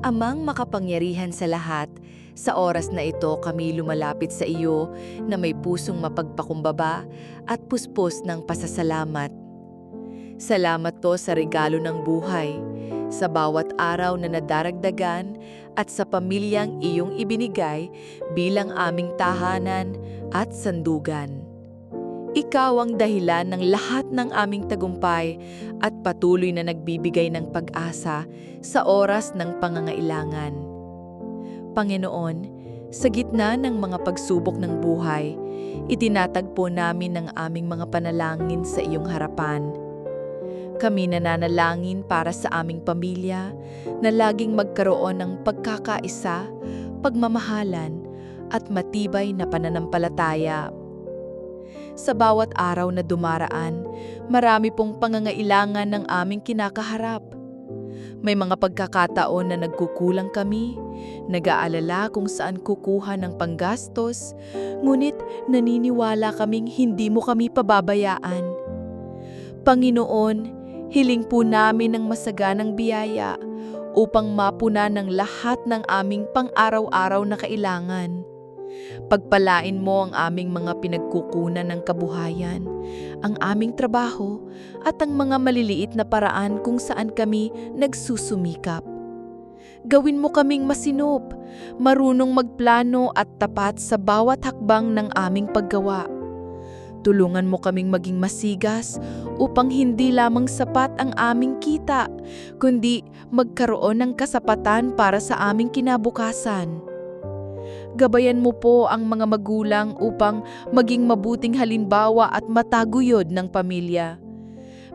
Amang makapangyarihan sa lahat, sa oras na ito kami lumalapit sa iyo na may pusong mapagpakumbaba at puspos ng pasasalamat. Salamat to sa regalo ng buhay, sa bawat araw na nadaragdagan at sa pamilyang iyong ibinigay bilang aming tahanan at sandugan. Ikaw ang dahilan ng lahat ng aming tagumpay at patuloy na nagbibigay ng pag-asa sa oras ng pangangailangan. Panginoon, sa gitna ng mga pagsubok ng buhay, itinatagpo namin ang aming mga panalangin sa iyong harapan. Kami nananalangin para sa aming pamilya na laging magkaroon ng pagkakaisa, pagmamahalan, at matibay na pananampalataya sa bawat araw na dumaraan, marami pong pangangailangan ng aming kinakaharap. May mga pagkakataon na nagkukulang kami, nag-aalala kung saan kukuha ng panggastos, ngunit naniniwala kaming hindi mo kami pababayaan. Panginoon, hiling po namin ng masaganang biyaya upang mapuna ng lahat ng aming pang-araw-araw na kailangan. Pagpalain mo ang aming mga pinagkukunan ng kabuhayan, ang aming trabaho, at ang mga maliliit na paraan kung saan kami nagsusumikap. Gawin mo kaming masinop, marunong magplano at tapat sa bawat hakbang ng aming paggawa. Tulungan mo kaming maging masigas upang hindi lamang sapat ang aming kita, kundi magkaroon ng kasapatan para sa aming kinabukasan. Gabayan mo po ang mga magulang upang maging mabuting halimbawa at mataguyod ng pamilya.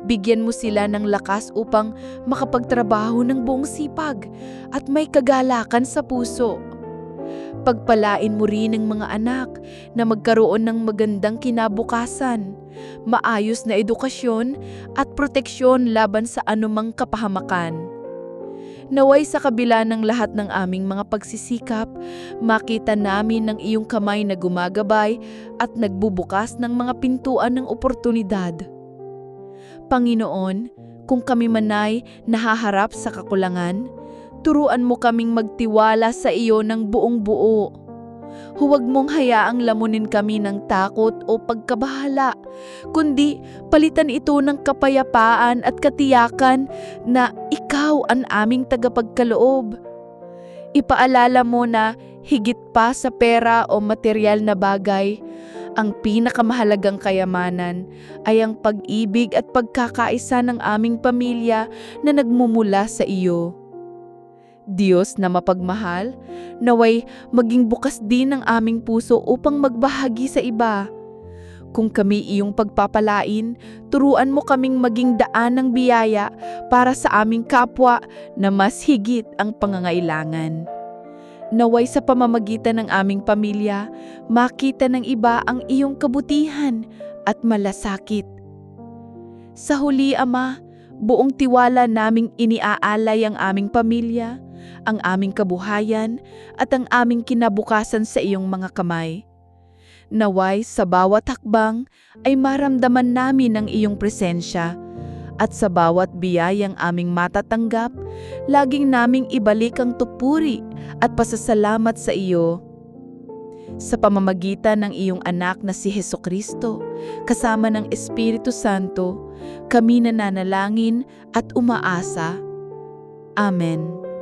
Bigyan mo sila ng lakas upang makapagtrabaho ng buong sipag at may kagalakan sa puso. Pagpalain mo rin ang mga anak na magkaroon ng magandang kinabukasan, maayos na edukasyon at proteksyon laban sa anumang kapahamakan. Naway sa kabila ng lahat ng aming mga pagsisikap, makita namin ng iyong kamay na gumagabay at nagbubukas ng mga pintuan ng oportunidad. Panginoon, kung kami manay nahaharap sa kakulangan, turuan mo kaming magtiwala sa iyo ng buong buo. Huwag mong hayaang lamunin kami ng takot o pagkabahala, kundi palitan ito ng kapayapaan at katiyakan na ikaw ang aming tagapagkaloob. Ipaalala mo na higit pa sa pera o material na bagay, ang pinakamahalagang kayamanan ay ang pag-ibig at pagkakaisa ng aming pamilya na nagmumula sa iyo. Diyos na mapagmahal, naway maging bukas din ang aming puso upang magbahagi sa iba. Kung kami iyong pagpapalain, turuan mo kaming maging daan ng biyaya para sa aming kapwa na mas higit ang pangangailangan. Naway sa pamamagitan ng aming pamilya, makita ng iba ang iyong kabutihan at malasakit. Sa huli, Ama, buong tiwala naming iniaalay ang aming pamilya, ang aming kabuhayan at ang aming kinabukasan sa iyong mga kamay. Naway sa bawat hakbang ay maramdaman namin ang iyong presensya at sa bawat biyayang aming matatanggap, laging naming ibalik ang tupuri at pasasalamat sa iyo. Sa pamamagitan ng iyong anak na si Heso Kristo, kasama ng Espiritu Santo, kami nananalangin at umaasa. Amen.